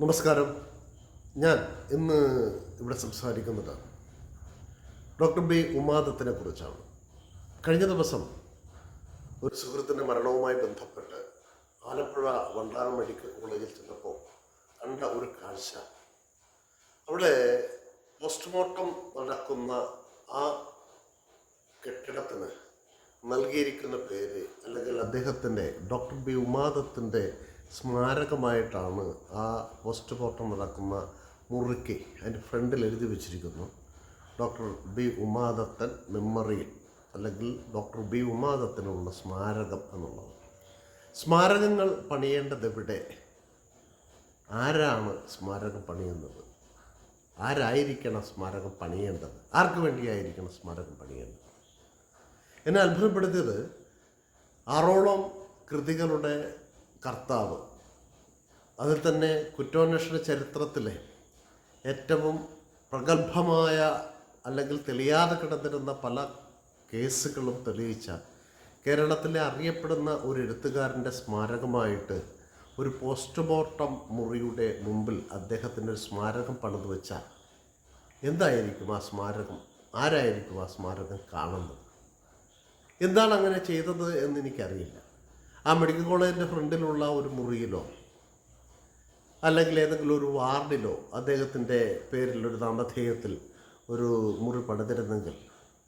നമസ്കാരം. ഞാൻ ഇന്ന് ഇവിടെ സംസാരിക്കുന്നത് ഡോക്ടർ ബി ഉമാദത്തിനെ കുറിച്ചാണ്. കഴിഞ്ഞ ദിവസം ഒരു സുഹൃത്തിന്റെ മരണവുമായി ബന്ധപ്പെട്ട് ആലപ്പുഴ വണ്ടാനം മെഡിക്കൽ കോളേജിൽ ചെന്നപ്പോൾ കണ്ട ഒരു കാഴ്ച. അവിടെ പോസ്റ്റ്മോർട്ടം നടക്കുന്ന ആ കെട്ടിടത്തിന് നൽകിയിരിക്കുന്ന പേര് അല്ലെങ്കിൽ അദ്ദേഹത്തിന്റെ ഡോക്ടർ ബി ഉമാദത്തിന്റെ സ്മാരകമായിട്ടാണ് ആ പോസ്റ്റ് മോർട്ടം നടക്കുന്ന മുറിക്ക് അതിന്റെ ഫ്രണ്ടിൽ എഴുതി വെച്ചിരിക്കുന്നു. ഡോക്ടർ ബി ഉമാദത്തൻ മെമ്മറിയൽ അല്ലെങ്കിൽ ഡോക്ടർ ബി ഉമാദത്തനുള്ള സ്മാരകം എന്നുള്ളത്. സ്മാരകങ്ങൾ പണിയേണ്ടത് എവിടെ? ആരാണ് സ്മാരകം പണിയുന്നത്? ആരായിരിക്കണം സ്മാരകം പണിയേണ്ടത്? ആർക്ക് വേണ്ടിയായിരിക്കണം സ്മാരകം പണിയേണ്ടത്? എന്നെ അത്ഭുതപ്പെടുത്തിയത് ആറോളം കൃതികളുടെ കർത്താവ്. അതിൽ തന്നെ കുറ്റാന്വേഷണ ചരിത്രത്തിലെ ഏറ്റവും പ്രഗത്ഭമായ അല്ലെങ്കിൽ തെളിയാതെ കിടന്നിരുന്ന പല കേസുകളും തെളിയിച്ച കേരളത്തിലെ അറിയപ്പെടുന്ന ഒരു എഴുത്തുകാരന്റെ സ്മാരകമായിട്ട് ഒരു പോസ്റ്റ്മോർട്ടം മുറിയുടെ മുമ്പിൽ അദ്ദേഹത്തിന്റെ ഒരു സ്മാരകം പണിത് വെച്ചാൽ എന്തായിരിക്കും ആ സ്മാരകം? ആരായിരിക്കും ആ സ്മാരകം കാണുന്നത്? എന്താണ് അങ്ങനെ ചെയ്തത് എന്ന് എനിക്കറിയില്ല. ആ മെഡിക്കൽ കോളേജിന്റെ ഫ്രണ്ടിലുള്ള ഒരു മുറിയിലോ അല്ലെങ്കിൽ ഏതെങ്കിലും ഒരു വാർഡിലോ അദ്ദേഹത്തിന്റെ പേരിൽ ഒരു നാമധേയത്തിൽ ഒരു മുറി പണിതിരുന്നെങ്കിൽ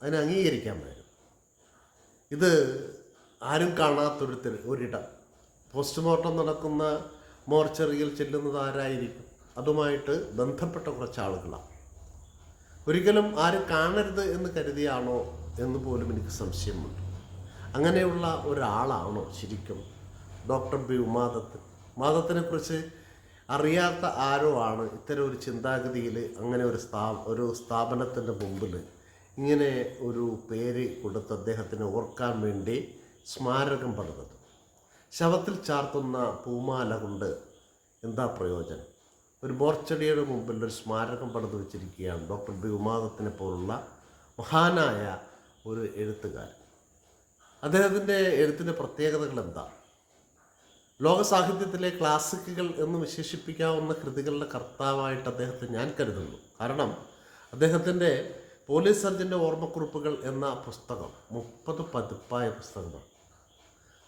അതിനെ അംഗീകരിക്കാമായിരുന്നു ഇത് ആരും കാണാത്തൊരു ഒരിടം. പോസ്റ്റ്മോർട്ടം നടക്കുന്ന മോർച്ചറിയിൽ ചെല്ലുന്നത് ആരായിരിക്കും? അതുമായിട്ട് ബന്ധപ്പെട്ട കുറച്ച് ആളുകളാണ്. ഒരിക്കലും ആരും കാണരുത് എന്ന് കരുതിയാണോ എന്ന് പോലും എനിക്ക് സംശയമുണ്ട്. അങ്ങനെയുള്ള ഒരാളാണോ ശരിക്കും ഡോക്ടർ ബി ഉമാദത്ത്? ഉമാദത്തിനെ കുറിച്ച് അറിയാത്ത ആരോ ആണ് ഇത്തരം ഒരു ചിന്താഗതിയിൽ അങ്ങനെ ഒരു സ്ഥാ ഒരു സ്ഥാപനത്തിന്റെ മുമ്പിൽ ഇങ്ങനെ ഒരു പേര് കൊടുത്ത് അദ്ദേഹത്തിന് ഓർക്കാൻ വേണ്ടി സ്മാരകം പണിതത്. ശവത്തിൽ ചാർത്തുന്ന പൂമാല കൊണ്ട് എന്താ പ്രയോജനം? ഒരു മോർച്ചടിയുടെ മുമ്പിൽ ഒരു സ്മാരകം പണിത് വെച്ചിരിക്കുകയാണ് ഡോക്ടർ ബി ഉമാദത്തിനെ പോലുള്ള മഹാനായ ഒരു എഴുത്തുകാരൻ. അദ്ദേഹത്തിന്റെ എഴുത്തിന്റെ പ്രത്യേകതകൾ എന്താ? ലോക സാഹിത്യത്തിലെ ക്ലാസിക്കുകൾ എന്ന് വിശേഷിപ്പിക്കാവുന്ന കൃതികളുടെ കർത്താവായിട്ട് അദ്ദേഹത്തെ ഞാൻ കരുതുന്നു. കാരണം അദ്ദേഹത്തിന്റെ പോലീസ് സർജന്റെ ഓർമ്മക്കുറിപ്പുകൾ എന്ന പുസ്തകം മുപ്പത് പതിപ്പായ പുസ്തകമാണ്.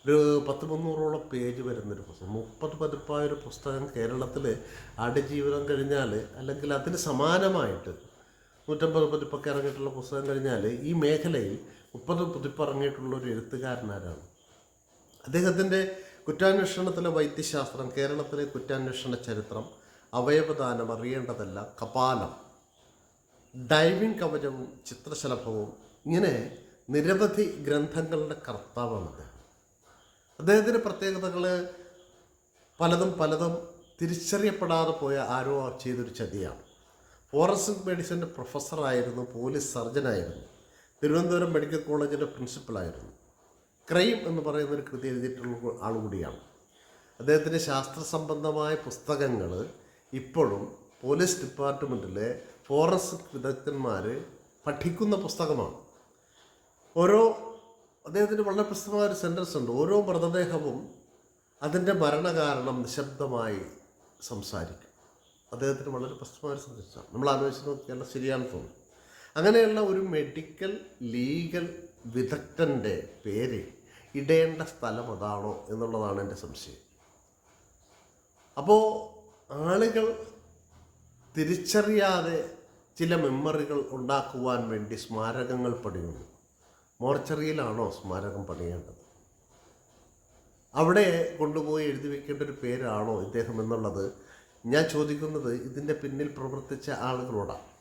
ഒരു പത്ത് മുന്നൂറോളം പേജ് വരുന്നൊരു പുസ്തകം. മുപ്പത് പതിപ്പായ ഒരു പുസ്തകം കേരളത്തിൽ ആടുജീവിതം കഴിഞ്ഞാൽ അല്ലെങ്കിൽ അതിന് സമാനമായിട്ട് നൂറ്റമ്പത് പതിപ്പൊക്കെ ഇറങ്ങിയിട്ടുള്ള പുസ്തകം കഴിഞ്ഞാൽ ഈ മേഖലയിൽ മുപ്പത് പുതിപ്പിറങ്ങിയിട്ടുള്ള ഒരു എഴുത്തുകാരനാരാണ്. അദ്ദേഹത്തിന്റെ കുറ്റാന്വേഷണത്തിലെ വൈദ്യശാസ്ത്രം കേരളത്തിലെ കുറ്റാന്വേഷണ ചരിത്രം അവയവദാനം അറിയേണ്ടതല്ല കപാലം ഡൈവിംഗ് കവചവും ചിത്രശലഭവും ഇങ്ങനെ നിരവധി ഗ്രന്ഥങ്ങളുടെ കർത്താവാണ് അദ്ദേഹം. അദ്ദേഹത്തിന്റെ പ്രത്യേകതകൾ പലതും പലതും തിരിച്ചറിയപ്പെടാതെ പോയ ആരോ ചെയ്തൊരു ചതിയാണ്. ഫോറൻസിക് മെഡിസിന്റെ പ്രൊഫസറായിരുന്നു പോലീസ് സർജനായിരുന്നു. തിരുവനന്തപുരം മെഡിക്കൽ കോളേജിന്റെ പ്രിൻസിപ്പലായിരുന്നു ക്രൈം എന്ന് പറയുന്ന ഒരു കൃതി എഴുതിയിട്ടുള്ള ആളുകൂടിയാണ് അദ്ദേഹത്തിന്റെ ശാസ്ത്ര സംബന്ധമായ പുസ്തകങ്ങൾ ഇപ്പോഴും പോലീസ് ഡിപ്പാർട്ട്മെന്റിലെ ഫോറൻസിക് വിദഗ്ധന്മാർ പഠിക്കുന്ന പുസ്തകമാണ്. ഓരോ അദ്ദേഹത്തിന് വളരെ പ്രസിദ്ധമായ ഒരു സെന്റൻസ് ഉണ്ട്. ഓരോ മൃതദേഹവും അതിന്റെ മരണകാരണം നിശബ്ദമായി സംസാരിക്കും. അദ്ദേഹത്തിന് വളരെ പ്രസിദ്ധമായ ഒരു സെന്റൻസാണ്. നമ്മൾ ആലോചിച്ച് നോക്കിയാൽ ശരിയാണെന്ന് തോന്നുന്നു. അങ്ങനെയുള്ള ഒരു മെഡിക്കൽ ലീഗൽ വിദഗ്ധന്റെ പേര് ഇടേണ്ട സ്ഥലം അതാണോ എന്നുള്ളതാണ് എന്റെ സംശയം. അപ്പോൾ ആളുകൾ തിരിച്ചറിയാതെ ചില മെമ്മറികൾ ഉണ്ടാക്കുവാൻ വേണ്ടി സ്മാരകങ്ങൾ പണിയുന്നു. മോർച്ചറിയിലാണോ സ്മാരകം പണിയേണ്ടത്? അവിടെ കൊണ്ടുപോയി എഴുതി വെക്കേണ്ട ഒരു പേരാണോ ഇദ്ദേഹം എന്നുള്ളത് ഞാൻ ചോദിക്കുന്നത് ഇതിന്റെ പിന്നിൽ പ്രവർത്തിച്ച ആളുകളോടാണ്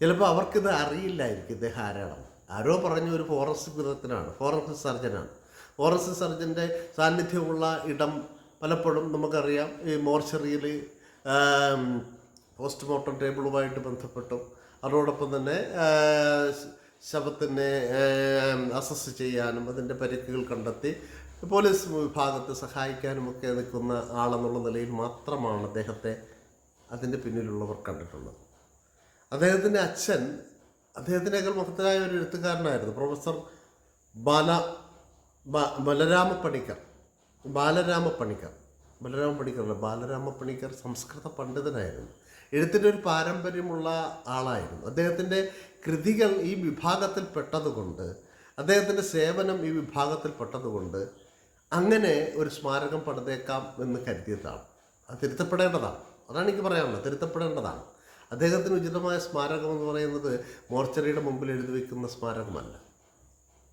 ചിലപ്പോൾ അവർക്കിത് അറിയില്ലായിരിക്കും ഇദ്ദേഹം ആരാണ് ആരോ പറഞ്ഞ ഒരു ഫോറസ്റ്റ് വിദഗ്ധനാണ് ഫോറസ്റ്റ് സർജനാണ് ഫോറസ്റ്റ് സർജന്റെ സാന്നിധ്യമുള്ള ഇടം പലപ്പോഴും നമുക്കറിയാം. ഈ മോർച്ചറിയിൽ പോസ്റ്റ്മോർട്ടം ടേബിളുമായിട്ട് ബന്ധപ്പെട്ടും. അതോടൊപ്പം തന്നെ ശവത്തിനെ അസസ് ചെയ്യാനും അതിന്റെ പരിക്കുകൾ കണ്ടെത്തി പോലീസ് വിഭാഗത്തെ സഹായിക്കാനുമൊക്കെ നിൽക്കുന്ന ആളെന്നുള്ള നിലയിൽ മാത്രമാണ് അദ്ദേഹത്തെ അതിന്റെ പിന്നിലുള്ളവർ കണ്ടിട്ടുള്ളത്. അദ്ദേഹത്തിന്റെ അച്ഛൻ അദ്ദേഹത്തിനേക്കാൾ മഹത്തരായ ഒരു എഴുത്തുകാരനായിരുന്നു. പ്രൊഫസർ ബാല ബലരാമ പണിക്കർ ബാലരാമ പണിക്കർ ബലരാമ പണിക്കറല്ല ബാലരാമ പണിക്കർ സംസ്കൃത പണ്ഡിതനായിരുന്നു. എഴുത്തിന്റെ ഒരു പാരമ്പര്യമുള്ള ആളായിരുന്നു. അദ്ദേഹത്തിന്റെ കൃതികൾ ഈ വിഭാഗത്തിൽ പെട്ടതുകൊണ്ട് അദ്ദേഹത്തിന്റെ സേവനം ഈ വിഭാഗത്തിൽ പെട്ടതുകൊണ്ട് അങ്ങനെ ഒരു സ്മാരകം പണിതേക്കാം എന്ന് കരുതിയതാണ്. അത് തിരുത്തപ്പെടേണ്ടതാണ്. അതാണ് എനിക്ക് പറയാനുള്ളത്. തിരുത്തപ്പെടേണ്ടതാണ്. അദ്ദേഹത്തിന് ഉചിതമായ സ്മാരകം എന്ന് പറയുന്നത് മോർച്ചറിയുടെ മുമ്പിൽ എഴുതി വയ്ക്കുന്ന സ്മാരകമല്ല.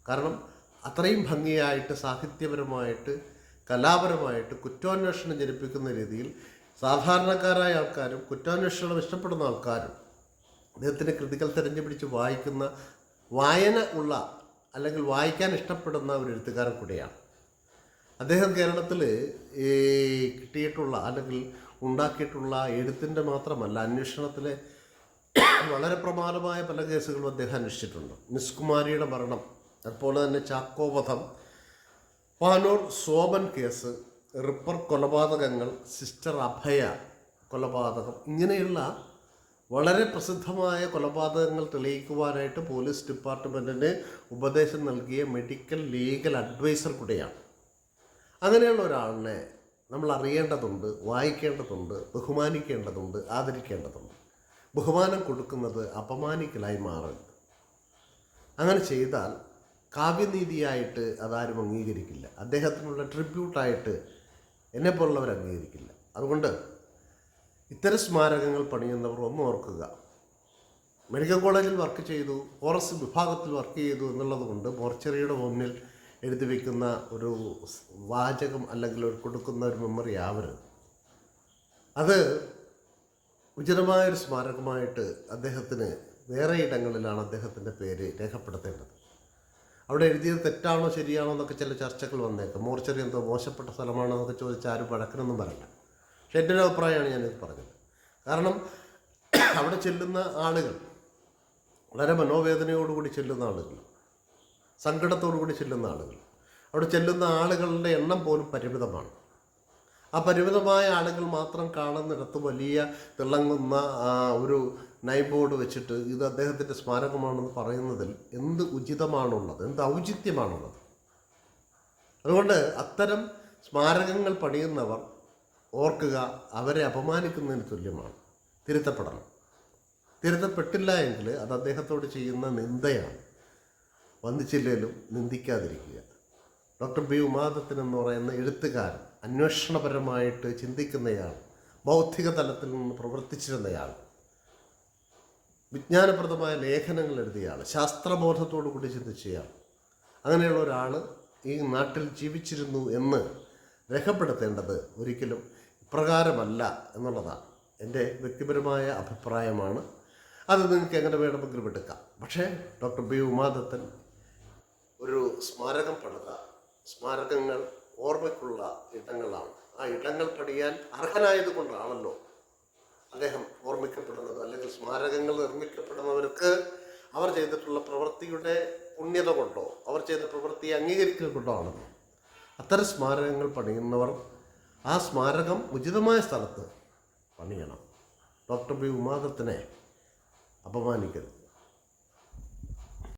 കാരണം അത്രയും ഭംഗിയായിട്ട് സാഹിത്യപരമായിട്ട് കലാപരമായിട്ട് കുറ്റാന്വേഷണം ജനിപ്പിക്കുന്ന രീതിയിൽ സാധാരണക്കാരായ ആൾക്കാരും കുറ്റാന്വേഷണം ഇഷ്ടപ്പെടുന്ന ആൾക്കാരും അദ്ദേഹത്തിന്റെ കൃതികൾ തിരഞ്ഞു പിടിച്ച് വായിക്കുന്ന വായന ഉള്ള അല്ലെങ്കിൽ വായിക്കാൻ ഇഷ്ടപ്പെടുന്ന ഒരു എഴുത്തുകാരൻ കൂടിയാണ്. അദ്ദേഹം കേരളത്തിൽ ഈ കിട്ടിയിട്ടുള്ള അല്ലെങ്കിൽ ഉണ്ടാക്കിയിട്ടുള്ള എഴുത്തിന്റെ മാത്രമല്ല അന്വേഷണത്തിലെ വളരെ പ്രമാദമായ പല കേസുകളും അദ്ദേഹം അന്വേഷിച്ചിട്ടുണ്ട്. മിസ് കുമാരിയുടെ മരണം അതുപോലെ തന്നെ ചാക്കോവധം പാനൂർ സോമൻ കേസ് റിപ്പർ കൊലപാതകങ്ങൾ സിസ്റ്റർ അഭയ കൊലപാതകം ഇങ്ങനെയുള്ള വളരെ പ്രസിദ്ധമായ കൊലപാതകങ്ങൾ തെളിയിക്കുവാനായിട്ട് പോലീസ് ഡിപ്പാർട്ട്മെന്റിന് ഉപദേശം നൽകിയ മെഡിക്കൽ ലീഗൽ അഡ്വൈസർ കൂടെയാണ്. അങ്ങനെയുള്ള ഒരാളിനെ നമ്മൾ അറിയേണ്ടതുണ്ട് വായിക്കേണ്ടതുണ്ട് ബഹുമാനിക്കേണ്ടതുണ്ട് ആദരിക്കേണ്ടതുണ്ട്. ബഹുമാനം കൊടുക്കുന്നത് അപമാനിക്കലായി മാറരുത്. അങ്ങനെ ചെയ്താൽ കാവ്യനീതിയായിട്ട് അതാരും അംഗീകരിക്കില്ല. അദ്ദേഹത്തിനുള്ള ട്രിബ്യൂട്ടായിട്ട് എന്നെപ്പോലുള്ളവർ അംഗീകരിക്കില്ല. അതുകൊണ്ട് ഇത്തരം സ്മാരകങ്ങൾ പണിയുന്നവർ ഒന്ന് ഓർക്കുക. മെഡിക്കൽ കോളേജിൽ വർക്ക് ചെയ്തു ഫോറസ്റ്റ് വിഭാഗത്തിൽ വർക്ക് ചെയ്തു എന്നുള്ളത് കൊണ്ട് മോർച്ചറിയുടെ മുന്നിൽ എഴുതി വയ്ക്കുന്ന ഒരു വാചകം അല്ലെങ്കിൽ ഒരു കൊടുക്കുന്ന ഒരു മെമ്മറി ആവരുത്. അത് ഉചിതമായൊരു സ്മാരകമായിട്ട് അദ്ദേഹത്തിന് വേറെ ഇടങ്ങളിലാണ് അദ്ദേഹത്തിന്റെ പേര് രേഖപ്പെടുത്തേണ്ടത്. അവിടെ എഴുതിയത് തെറ്റാണോ ശരിയാണോ എന്നൊക്കെ ചില ചർച്ചകൾ വന്നേക്കാം. മോർച്ചറി എന്തോ മോശപ്പെട്ട സ്ഥലമാണോ എന്നൊക്കെ ചോദിച്ചാൽ ആരും വഴക്കനൊന്നും പറയണ്ട പക്ഷേ എന്റെ ഒരു അഭിപ്രായമാണ് ഞാനിത് പറഞ്ഞത്. കാരണം അവിടെ ചെല്ലുന്ന ആളുകൾ വളരെ മനോവേദനയോടുകൂടി ചെല്ലുന്ന ആളുകൾ സങ്കടത്തോടുകൂടി ചെല്ലുന്ന ആളുകൾ. അവിടെ ചെല്ലുന്ന ആളുകളുടെ എണ്ണം പോലും പരിമിതമാണ്. ആ പരിമിതമായ ആളുകൾ മാത്രം കാണുന്നിടത്ത് വലിയ തിളങ്ങുന്ന ഒരു നൈബോർഡ് ബോർഡ് വെച്ചിട്ട് ഇത് അദ്ദേഹത്തിന്റെ സ്മാരകമാണെന്ന് പറയുന്നതിൽ എന്ത് ഉചിതമാണുള്ളത് എന്ത് ഔചിത്യമാണുള്ളത്? അതുകൊണ്ട് അത്തരം സ്മാരകങ്ങൾ പണിയുന്നവർ ഓർക്കുക അവരെ അപമാനിക്കുന്നതിന് തുല്യമാണ്. തിരുത്തപ്പെടണം. തിരുത്തപ്പെട്ടില്ല എങ്കിൽ അത് അദ്ദേഹത്തോട് ചെയ്യുന്ന നിന്ദയാണ്. വന്നിച്ചില്ലേലും നിന്ദിക്കാതിരിക്കുക. ഡോക്ടർ ബി ഉമാദത്തൻ എന്ന് പറയുന്ന എഴുത്തുകാരൻ അന്വേഷണപരമായിട്ട് ചിന്തിക്കുന്നയാൾ ബൗദ്ധിക തലത്തിൽ നിന്ന് പ്രവർത്തിച്ചിരുന്നയാൾ വിജ്ഞാനപ്രദമായ ലേഖനങ്ങൾ എഴുതിയയാൾ ശാസ്ത്രബോധത്തോടു കൂടി ചിന്തിച്ചയാൾ. അങ്ങനെയുള്ള ഒരാൾ ഈ നാട്ടിൽ ജീവിച്ചിരുന്നു എന്ന് രേഖപ്പെടുത്തേണ്ടത് ഒരിക്കലും ഇപ്രകാരമല്ല എന്നുള്ളതാണ് എന്റെ വ്യക്തിപരമായ അഭിപ്രായമാണ്. അത് നിങ്ങൾക്ക് എങ്ങനെ വേണമെങ്കിലും എടുക്കാം. പക്ഷേ ഡോക്ടർ ബി ഉമാദത്തൻ ഒരു സ്മാരകം പണിത സ്മാരകങ്ങൾ ഓർമ്മയ്ക്കുള്ള ഇടങ്ങളാണ്. ആ ഇടങ്ങൾ പണിയാൻ അർഹനായത് കൊണ്ടാണല്ലോ അദ്ദേഹം ഓർമ്മിക്കപ്പെടുന്നത്. അല്ലെങ്കിൽ സ്മാരകങ്ങൾ നിർമ്മിക്കപ്പെടുന്നവർക്ക് അവർ ചെയ്തിട്ടുള്ള പ്രവൃത്തിയുടെ പുണ്യത കൊണ്ടോ അവർ ചെയ്ത പ്രവൃത്തിയെ അംഗീകരിക്കുക കൊണ്ടോ ആണല്ലോ അത്തരം സ്മാരകങ്ങൾ പണിയുന്നവർ ആ സ്മാരകം ഉചിതമായ സ്ഥലത്ത് പണിയണം. ഡോക്ടർ ബി ഉമാദത്തിനെ അപമാനിക്കരുത്.